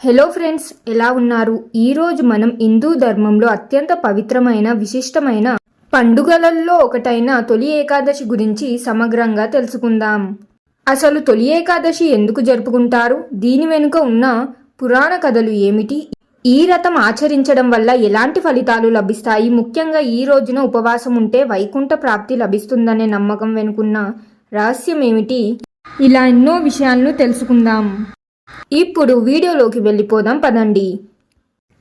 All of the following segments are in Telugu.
హలో ఫ్రెండ్స్ ఎలా ఉన్నారు? ఈరోజు మనం హిందూ ధర్మంలో అత్యంత పవిత్రమైన విశిష్టమైన పండుగలలో ఒకటైన తొలి ఏకాదశి గురించి సమగ్రంగా తెలుసుకుందాం. అసలు తొలి ఏకాదశి ఎందుకు జరుపుకుంటారు? దీని వెనుక ఉన్న పురాణ కథలు ఏమిటి? ఈ రథం ఆచరించడం వల్ల ఎలాంటి ఫలితాలు లభిస్తాయి? ముఖ్యంగా ఈ రోజున ఉపవాసం ఉంటే వైకుంఠ ప్రాప్తి లభిస్తుందనే నమ్మకం వెనుకున్న రహస్యం ఏమిటి? ఇలా ఎన్నో విషయాలను తెలుసుకుందాం. ఇప్పుడు వీడియోలోకి వెళ్ళిపోదాం పదండి.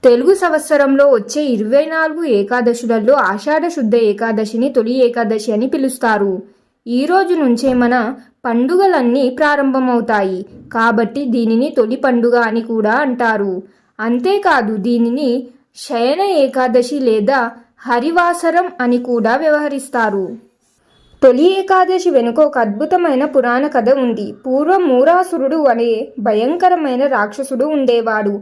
తెలుగు సంవత్సరంలో వచ్చే ఇరవై నాలుగు ఏకాదశులలో ఆషాఢ శుద్ధ ఏకాదశిని తొలి ఏకాదశి అని పిలుస్తారు. ఈ రోజు నుంచే మన పండుగలన్నీ ప్రారంభమవుతాయి. కాబట్టి దీనిని తొలి పండుగ అని కూడా అంటారు. అంతేకాదు దీనిని శయన ఏకాదశి లేదా హరివాసరం అని కూడా వ్యవహరిస్తారు. తొలి ఏకాదశి వెనుక ఒక అద్భుతమైన పురాణ కథ ఉంది. పూర్వం మూరాసురుడు అనే భయంకరమైన రాక్షసుడు ఉండేవాడు.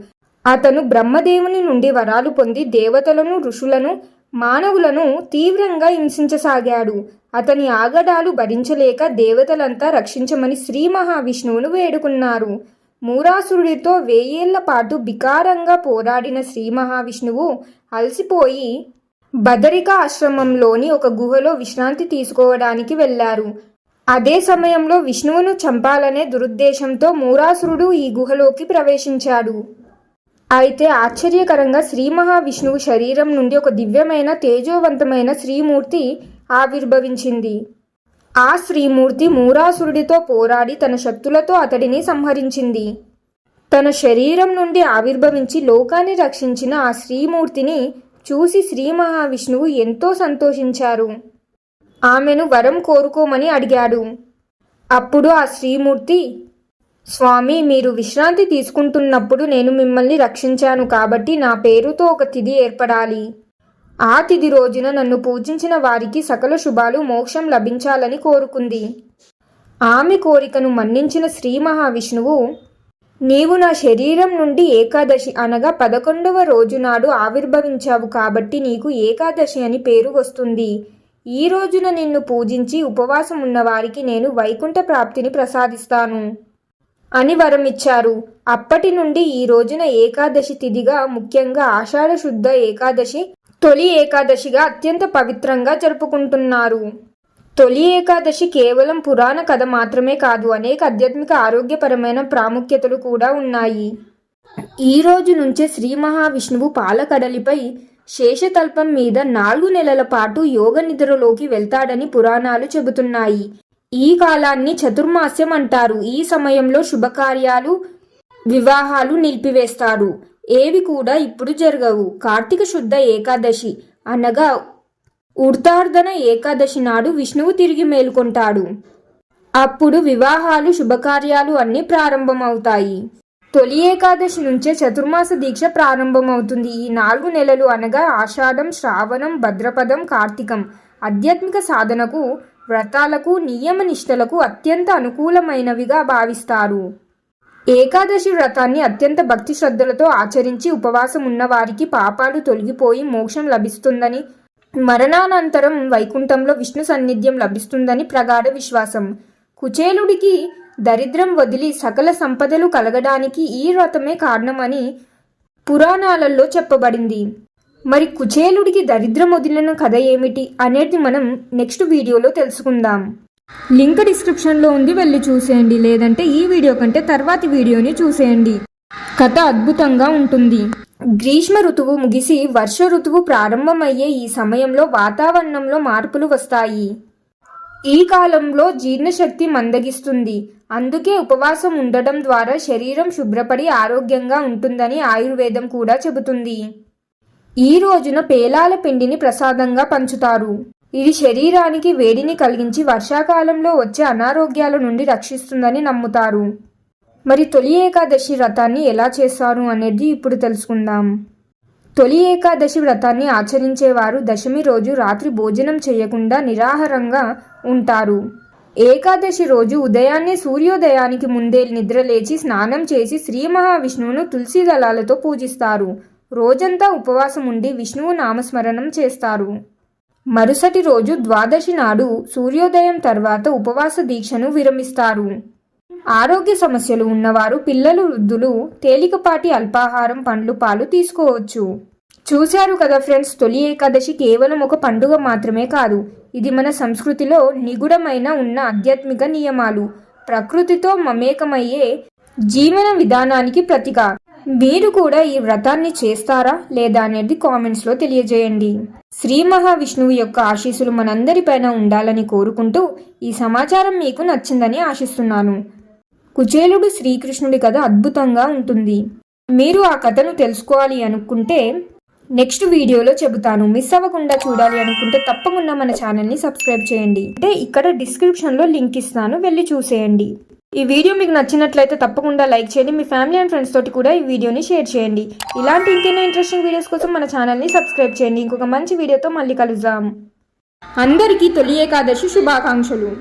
అతను బ్రహ్మదేవుని నుండి వరాలు పొంది దేవతలను ఋషులను మానవులను తీవ్రంగా హింసించసాగాడు. అతని ఆగడాలు భరించలేక దేవతలంతా రక్షించమని శ్రీ మహావిష్ణువును వేడుకున్నారు. మూరాసురుడితో వెయ్యేళ్ళ పాటు బికారంగా పోరాడిన శ్రీ మహావిష్ణువు అలసిపోయి బదరిక ఆశ్రమంలోని ఒక గుహలో విశ్రాంతి తీసుకోవడానికి వెళ్ళారు అదే సమయంలో విష్ణువును చంపాలనే దురుద్దేశంతో మూరాసురుడు ఈ గుహలోకి ప్రవేశించాడు. అయితే ఆశ్చర్యకరంగా శ్రీ మహావిష్ణువు శరీరం నుండి ఒక దివ్యమైన తేజోవంతమైన శ్రీమూర్తి ఆవిర్భవించింది. ఆ శ్రీమూర్తి మూరాసురుడితో పోరాడి తన శక్తులతో అతడిని సంహరించింది. తన శరీరం నుండి ఆవిర్భవించి లోకాన్ని రక్షించిన ఆ శ్రీమూర్తిని చూసి శ్రీ మహావిష్ణువు ఎంతో సంతోషించారు. ఆమెను వరం కోరుకోమని అడిగాడు. అప్పుడు ఆ శ్రీమూర్తి స్వామి మీరు విశ్రాంతి తీసుకుంటున్నప్పుడు నేను మిమ్మల్ని రక్షించాను కాబట్టి నా పేరుతో ఒక తిథి ఏర్పడాలి. ఆ తిథి రోజున నన్ను పూజించిన వారికి సకల శుభాలు మోక్షం లభించాలని కోరుకుంది. ఆమె కోరికను మన్నించిన శ్రీ మహావిష్ణువు నీవు నా శరీరం నుండి ఏకాదశి అనగా పదకొండవ రోజు నాడు ఆవిర్భవించావు కాబట్టి నీకు ఏకాదశి అని పేరు వస్తుంది. ఈ రోజున నిన్ను పూజించి ఉపవాసం ఉన్నవారికి నేను వైకుంఠ ప్రాప్తిని ప్రసాదిస్తాను. అని వరమిచ్చారు. అప్పటి నుండి ఈ రోజున ఏకాదశి తిథిగా ముఖ్యంగా ఆషాఢ శుద్ధ ఏకాదశి తొలి ఏకాదశిగా అత్యంత పవిత్రంగా జరుపుకుంటున్నారు. తొలి ఏకాదశి కేవలం పురాణ కథ మాత్రమే కాదు అనేక ఆధ్యాత్మిక ఆరోగ్యపరమైన ప్రాముఖ్యతలు కూడా ఉన్నాయి. ఈ రోజు నుంచే శ్రీ మహావిష్ణువు పాలకడలిపై శేషతల్పం మీద నాలుగు నెలల పాటు యోగ నిద్రలోకి వెళ్తాడని పురాణాలు చెబుతున్నాయి. ఈ కాలాన్ని చతుర్మాస్యం అంటారు. ఈ సమయంలో శుభకార్యాలు వివాహాలు నిలిపివేస్తారు. ఏవి కూడా ఇప్పుడు జరగవు. కార్తీక శుద్ధ ఏకాదశి అనగా ఉర్తార్ధన ఏకాదశి నాడు విష్ణువు తిరిగి మేల్కొంటాడు. అప్పుడు వివాహాలు శుభకార్యాలు అన్నీ ప్రారంభమవుతాయి. తొలి ఏకాదశి నుంచే చతుర్మాస దీక్ష ప్రారంభమవుతుంది. ఈ నాలుగు నెలలు అనగా ఆషాఢం శ్రావణం భద్రపదం కార్తీకం ఆధ్యాత్మిక సాధనకు వ్రతాలకు నియమ నిష్టలకు అత్యంత అనుకూలమైనవిగా భావిస్తారు. ఏకాదశి వ్రతాన్ని అత్యంత భక్తి శ్రద్ధలతో ఆచరించి ఉపవాసం ఉన్నవారికి పాపాలు తొలగిపోయి మోక్షం లభిస్తుందని మరణానంతరం వైకుంఠంలో విష్ణు సన్నిధ్యం లభిస్తుందని ప్రగాఢ విశ్వాసం. కుచేలుడికి దరిద్రం వదిలి సకల సంపదలు కలగడానికి ఈ వ్రతమే కారణమని పురాణాలలో చెప్పబడింది. మరి కుచేలుడికి దరిద్రం వదిలిన కథ ఏమిటి అనేది మనం నెక్స్ట్ వీడియోలో తెలుసుకుందాం. లింక్ డిస్క్రిప్షన్లో ఉంది వెళ్ళి చూసేయండి. లేదంటే ఈ వీడియో కంటే తర్వాతి వీడియోని చూసేయండి. కథ అద్భుతంగా ఉంటుంది. గ్రీష్మ ఋతువు ముగిసి వర్ష ఋతువు ప్రారంభమయ్యే ఈ సమయంలో వాతావరణంలో మార్పులు వస్తాయి. ఈ కాలంలో జీర్ణశక్తి మందగిస్తుంది. అందుకే ఉపవాసం ఉండటం ద్వారా శరీరం శుభ్రపడి ఆరోగ్యంగా ఉంటుందని ఆయుర్వేదం కూడా చెబుతుంది. ఈ రోజున పేలాల పిండిని ప్రసాదంగా పంచుతారు. ఇది శరీరానికి వేడిని కలిగించి వర్షాకాలంలో వచ్చే అనారోగ్యాల నుండి రక్షిస్తుందని నమ్ముతారు. మరి తొలి ఏకాదశి వ్రతాన్ని ఎలా చేస్తారు అనేది ఇప్పుడు తెలుసుకుందాం. తొలి ఏకాదశి వ్రతాన్ని ఆచరించేవారు దశమి రోజు రాత్రి భోజనం చేయకుండా నిరాహారంగా ఉంటారు. ఏకాదశి రోజు ఉదయాన్నే సూర్యోదయానికి ముందే నిద్రలేచి స్నానం చేసి శ్రీ మహావిష్ణువును తులసి దళాలతో పూజిస్తారు. రోజంతా ఉపవాసం ఉండి విష్ణువు నామస్మరణం చేస్తారు. మరుసటి రోజు ద్వాదశి నాడు సూర్యోదయం తర్వాత ఉపవాస దీక్షను విరమిస్తారు. ఆరోగ్య సమస్యలు ఉన్నవారు పిల్లలు వృద్ధులు తేలికపాటి అల్పాహారం పండ్లు పాలు తీసుకోవచ్చు. చూశారు కదా ఫ్రెండ్స్ తొలి ఏకాదశి కేవలం ఒక పండుగ మాత్రమే కాదు ఇది మన సంస్కృతిలో నిగుడమైన ఉన్న ఆధ్యాత్మిక నియమాలు. ప్రకృతితో మమేకమయ్యే జీవన విధానానికి ప్రతీక. మీరు కూడా ఈ వ్రతాన్ని చేస్తారా లేదా అనేది కామెంట్స్లో తెలియజేయండి. శ్రీ మహావిష్ణువు యొక్క ఆశీస్సులు మనందరిపైన ఉండాలని కోరుకుంటూ ఈ సమాచారం మీకు నచ్చిందని ఆశిస్తున్నాను. కుచేలుడు శ్రీకృష్ణుడి కథ అద్భుతంగా ఉంటుంది. మీరు ఆ కథను తెలుసుకోవాలి అనుకుంటే నెక్స్ట్ వీడియోలో చెబుతాను. మిస్ అవ్వకుండా చూడాలి అనుకుంటే తప్పకుండా మన ఛానల్ని సబ్స్క్రైబ్ చేయండి. అంటే ఇక్కడ డిస్క్రిప్షన్లో లింక్ ఇస్తాను. వెళ్ళి చూసేయండి. ఈ వీడియో మీకు నచ్చినట్లయితే తప్పకుండా లైక్ చేయండి. మీ ఫ్యామిలీ అండ్ ఫ్రెండ్స్ తోటి కూడా ఈ వీడియోని షేర్ చేయండి. ఇలాంటి ఇంకెన్నో ఇంట్రెస్టింగ్ వీడియోస్ కోసం మన ఛానల్ని సబ్స్క్రైబ్ చేయండి. ఇంకొక మంచి వీడియోతో మళ్ళీ కలుద్దాం. అందరికీ తొలి ఏకాదశి శుభాకాంక్షలు.